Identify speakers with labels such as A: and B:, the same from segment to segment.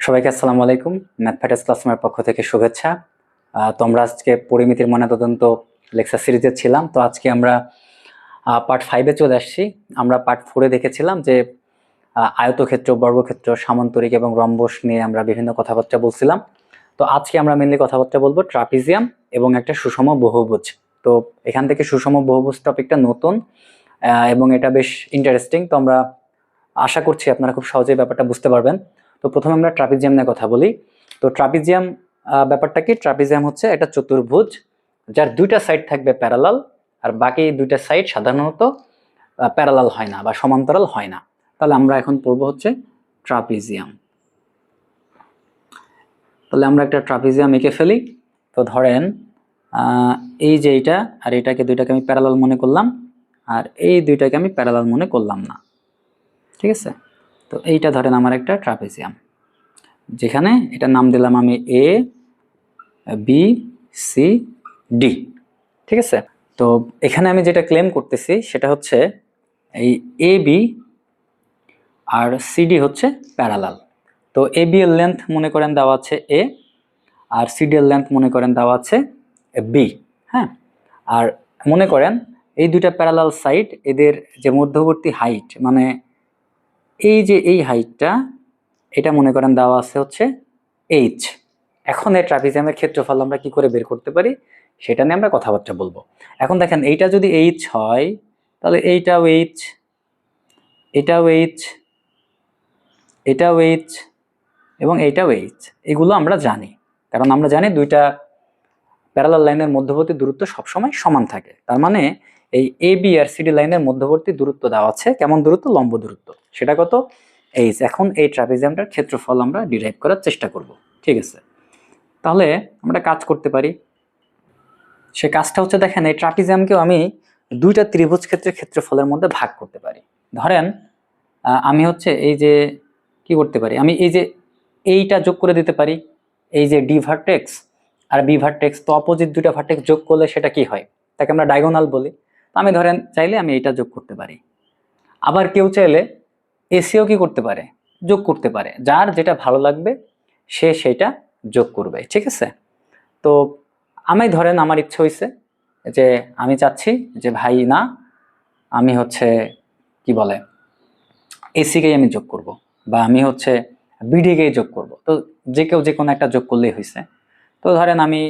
A: সবাইকে আসসালামু আলাইকুম ম্যাথমেটিক্স ক্লাসরুমের পক্ষ থেকে শুভেচ্ছা। আহ, তোমরা আজকে পরিমিতির ময়নাতদন্ত লেকচার সিরিজে ছিলাম তো আজকে আমরা পার্ট ফাইভে চলে আসছি। আমরা পার্ট ফোরে দেখেছিলাম যে আয়তক্ষেত্র বর্গক্ষেত্র সামান্তরিক এবং রম্বস নিয়ে আমরা বিভিন্ন কথাবার্তা বলছিলাম। তো আজকে আমরা মেনলি কথাবার্তা বলব ট্রাপিজিয়াম এবং একটা সুষম বহুভুজ। তো এখান থেকে সুষম বহুভুজ টপিকটা নতুন এবং এটা বেশ ইন্টারেস্টিং তো আমরা আশা করছি আপনারা খুব সহজেই ব্যাপারটা বুঝতে পারবেন। তো প্রথমে আমরা ট্রাপিজিয়াম নিয়ে কথা বলি। তো ট্রাপিজিয়াম ব্যাপারটা কি? ট্রাপিজিয়াম হচ্ছে একটা চতুর্ভুজ যার দুইটা সাইড থাকবে প্যারালাল আর বাকি দুইটা সাইড সাধারণত প্যারালাল হয় না বা সমান্তরাল হয় না। তাহলে আমরা এখন পড়ব হচ্ছে ট্রাপিজিয়াম। তাহলে আমরা একটা ট্রাপিজিয়াম এঁকে ফেলি। তো ধরেন এই যে এইটা আর এটাকে দুইটাকে আমি প্যারালাল মনে করলাম আর এই দুইটাকে আমি প্যারালাল মনে করলাম না। ঠিক আছে? তো এইটা ধরেন আমার একটা ট্রাপিজিয়াম। যেখানে এটা নাম দিলাম আমি এ বি সি ডি ঠিক আছে? তো এখানে আমি যেটা ক্লেম করতেছি সেটা হচ্ছে এই এ বি আর সিডি হচ্ছে প্যারালাল তো এ বি এর লেন্থ মনে করেন দেওয়া আছে এ আর সিডি এর লেন্থ মনে করেন দেওয়া আছে বি হ্যাঁ? আর মনে করেন এই দুইটা প্যারালাল সাইড এদের যে মধ্যবর্তী হাইট মানে এই যে এই হাইটটা, এটা মনে করেন দেওয়া আছে হচ্ছে এইচ এখন এই ট্রাপিজিয়ামের ক্ষেত্রফল আমরা কি করে বের করতে পারি? সেটা নিয়ে আমরা কথাবার্তা বলব। এখন দেখেন, এইটা যদি এইচ হয়, তাহলে এইটাও এইচ এটাও এইচ এটাও এইচ এবং এইটাও এইচ এগুলো আমরা জানি, কারণ আমরা জানি দুইটা প্যারালাল লাইনের মধ্যবর্তী দূরত্ব সবসময় সমান থাকে। তার মানে এই এ বি আর সিডি লাইনের মধ্যবর্তী দূরত্ব দেওয়া আছে। কেমন দূরত্ব? লম্ব দূরত্ব। সেটা কত? এইচ এখন এই ট্রাপিজিয়ামটার ক্ষেত্রফল আমরা ডিরাইভ করার চেষ্টা করব। ঠিক আছে? তাহলে আমরা কাজ করতে পারি। সে কাজটা হচ্ছে, দেখেন, এই ট্রাপিজিয়ামকেও আমি দুইটা ত্রিভুজ ক্ষেত্রের ক্ষেত্রফলের মধ্যে ভাগ করতে পারি। ধরেন আমি হচ্ছে এই যে, কি করতে পারি? আমি এই যে, এইটা যোগ করে দিতে পারি। এই যে ডি ভার্টেক্স আর বি ভার্টেক্স তো অপোজিট দুইটা ভার্টেক্স যোগ করলে সেটা কি হয়? তাকে আমরা ডায়গোনাল বলি। তো আমি ধরেন চাইলে আমি এইটা যোগ করতে পারি। আবার কেউ চাইলে এসিও কি করতে পারে? যোগ করতে পারে। যার যেটা ভালো লাগবে, সে সেটা যোগ করবে। ঠিক আছে? তো আমি ধরেন আমার ইচ্ছে হয়েছে যে আমি চাচ্ছি যে ভাই, না, আমি হচ্ছে কি বলে, এসিকেই আমি যোগ করব বা আমি হচ্ছে বিডিকেই যোগ করব। তো যে কেউ যে কোনো একটা যোগ করলেই হয়েছে তো ধরেন আমি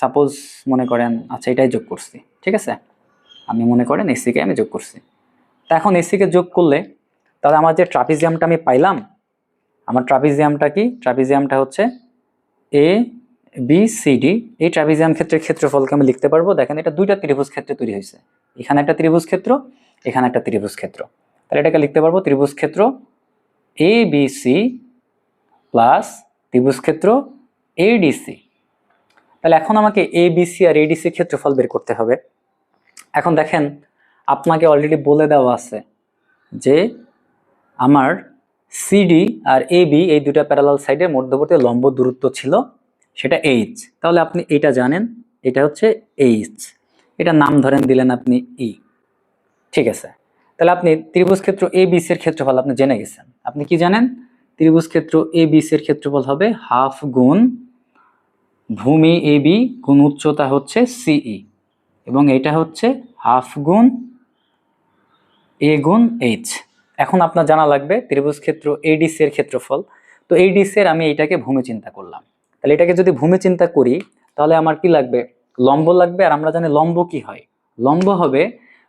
A: সাপোজ মনে করেন আচ্ছা এটাই যোগ করছি। ঠিক আছে? আমি মনে করেন এসিকে আমি যোগ করছি। তা এখন এসিকে যোগ করলে তাহলে আমার যে ট্রাপিজিয়ামটা আমি পাইলাম, আমার ট্রাপিজিয়ামটা কি? ট্রাপিজিয়ামটা হচ্ছে এ বি সি ডি এই ট্রাপিজিয়াম ক্ষেত্রের ক্ষেত্রফলকে আমি লিখতে পারব। দেখেন এটা দুইটা ত্রিভুজ ক্ষেত্রে তৈরি হয়েছে। এখানে একটা ত্রিভুজ ক্ষেত্র, এখানে একটা ত্রিভুজ ক্ষেত্র। তাহলে এটাকে লিখতে পারব ত্রিভুজ ক্ষেত্র এ বি সি প্লাস ত্রিভুজ ক্ষেত্র এডিসি তাহলে এখন আমাকে এ বিসি আর এডিসি ক্ষেত্রফল বের করতে হবে। এখন দেখেন, আপনাকে অলরেডি বলে দেওয়া আছে যে আমার সিডি আর এ বি এই দুটা প্যারালাল সাইডের মধ্যবর্তী লম্ব দূরত্ব ছিল, সেটা এইচ তাহলে আপনি এটা জানেন, এটা হচ্ছে এইচ এটা নাম ধরেন দিলেন আপনি ই ঠিক আছে? তাহলে আপনি ত্রিভুজ ক্ষেত্র এ বিসি এর ক্ষেত্রফল আপনি জেনে গেছেন। আপনি কি জানেন? ত্রিভুজ ক্ষেত্র এ বিসি এর ক্ষেত্রফল হবে হাফ গুণ ভূমি এ বি গুণ উচ্চতা হচ্ছে সিই এবং এটা হচ্ছে হাফ গুণ এ গুণ এইচ। এখন আপনার জানা লাগবে ত্রিভুজ ক্ষেত্র এডিসি এর ক্ষেত্রফল। তো এডিসি এর আমি এটাকে ভূমি চিন্তা করলাম। তাহলে এটাকে যদি ভূমি চিন্তা করি, তাহলে আমার কি লাগবে? লম্ব লাগবে, আর আমরা জানি লম্ব কি হয়। লম্ব হবে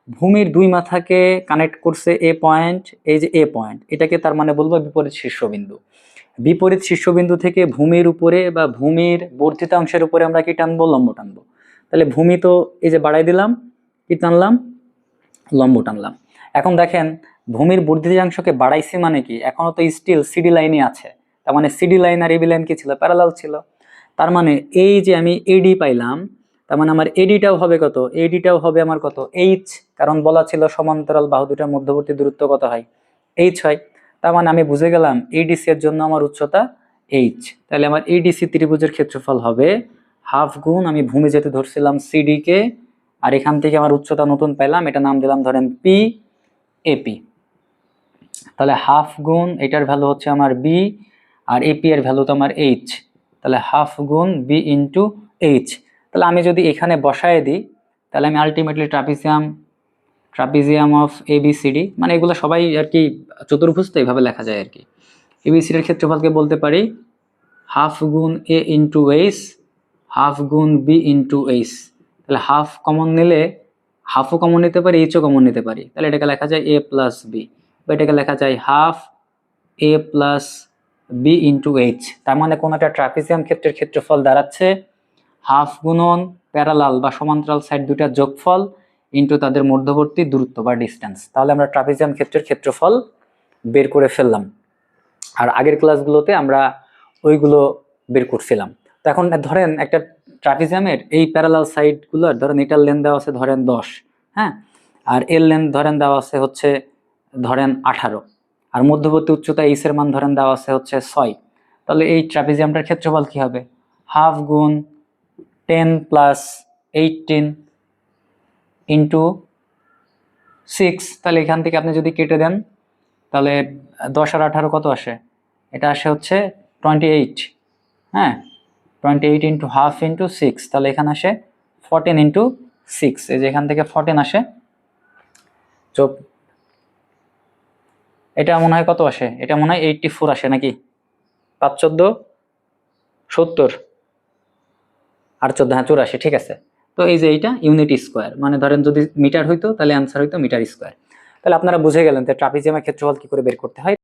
A: ভূমির দুই মাথাকে কানেক্ট করছে এ পয়েন্ট এই যে এ পয়েন্ট এটাকে তার মানে বলব বিপরীত শীর্ষবিন্দু। বিপরীত শীর্ষবিন্দু থেকে ভূমির উপরে বা ভূমির বর্ধিত অংশের উপরে আমরা কি টানবো? লম্ব টানবো। তাহলে ভূমি তো এই যে বাড়াই দিলাম কি টানলাম লম্ব টানলাম এখন দেখেন, ভূমির বর্ধিতাংশকে বাড়াইছি মানে কি? এখনও তো স্টিল সিডি লাইনে আছে। তার মানে সিডি লাইন আর এবি লাইন কি ছিল? প্যারালাল ছিল। তার মানে এই যে আমি এডি পাইলাম, তার মানে আমার এডিটাও হবে কত? এডিটাও হবে আমার কত? এইচ কারণ বলা ছিল সমান্তরাল বাহু দুটার মধ্যবর্তী দূরত্ব কত হয়? এইচ হয়। তার মানে আমি বুঝে গেলাম এডিসি এর জন্য আমার উচ্চতা এইচ তাহলে আমার এডিসি ত্রিভুজের ক্ষেত্রফল হবে হাফ গুণ আমি ভূমি যেতে ধরছিলাম সিডি কে আর এখান থেকে আমার উচ্চতা নতুন পেলাম, এটা নাম দিলাম ধরেন পি এপি তাহলে হাফ গুণ এটার ভ্যালু হচ্ছে আমার বি আর এপি এর ভ্যালু তো আমার এইচ তাহলে হাফ গুণ বি ইন্টু এইচ তাহলে আমি যদি এখানে বসায় দিই, তাহলে আমি ultimately trapezium trapezium of ABCD মানে এগুলো সবাই আর কি চতুর্ভুজ তো এইভাবে লেখা যায় আর কি। এবিসিডির ক্ষেত্রফলকে বলতে পারি, হাফ গুণ এ ইন্টু এইচ হাফ গুণ বি ইন্টু এইচ। তাহলে হাফ কমন নিলে হাফও কমন নিতে পারি, এইচও কমন নিতে পারি। তাহলে এটাকে লেখা যায় এ প্লাস বি। বা এটাকে লেখা যায় half a plus b into h. তার মানে কোনো একটা ট্রাপিজিয়াম ক্ষেত্রের ক্ষেত্রফল দাঁড়াচ্ছে হাফ গুণন প্যারালাল বা সমান্তরাল সাইড দুটার যোগফল ইন্টু তাদের মধ্যবর্তী দূরত্ব বা ডিস্টেন্স তাহলে আমরা ট্রাপিজিয়াম ক্ষেত্রের ক্ষেত্রফল বের করে ফেললাম। আর আগের ক্লাসগুলোতে আমরা ওইগুলো বের করছিলাম। এখন ধরেন একটা ট্রাপিজিয়ামের এই প্যারালাল সাইডগুলোর ধরেন এটার লেন দেওয়া আছে ধরেন দশ হ্যাঁ? আর এর লেন ধরেন দেওয়া আছে হচ্ছে ধরেন আঠারো। আর মধ্যবর্তী উচ্চতা এইসের মান ধরেন দেওয়া আছে হচ্ছে ছয়। তাহলে এই ট্রাপিজিয়ামটার ক্ষেত্রফল কী হবে? হাফ গুণ ten plus eighteen into six তাহলে এখান থেকে আপনি যদি কেটে দেন, তাহলে দশ আর আঠারো কত আসে? এটা আসে হচ্ছে টোয়েন্টি এইট হ্যাঁ? Twenty eight into half into six তাহলে এখানে আসে ফোরটিন ইন্টু সিক্স এই যে এখান থেকে আসে। এটা মনে হয় কত আসে? এটা মনে হয় এইটটি ফোর আসে নাকি? পাঁচ চোদ্দ সত্তর আর চোদ্দ হ্যাঁ চুরাশি, ঠিক আছে। তো এই যে এইটা ইউনিট স্কোয়ার মানে ধরেন যদি মিটার হইতো, তাহলে অ্যান্সার হইতো মিটার স্কোয়ার তাহলে আপনারা বুঝে গেলেন যে ট্রাপিজিয়ামের ক্ষেত্রফল কি করে বের করতে হয়।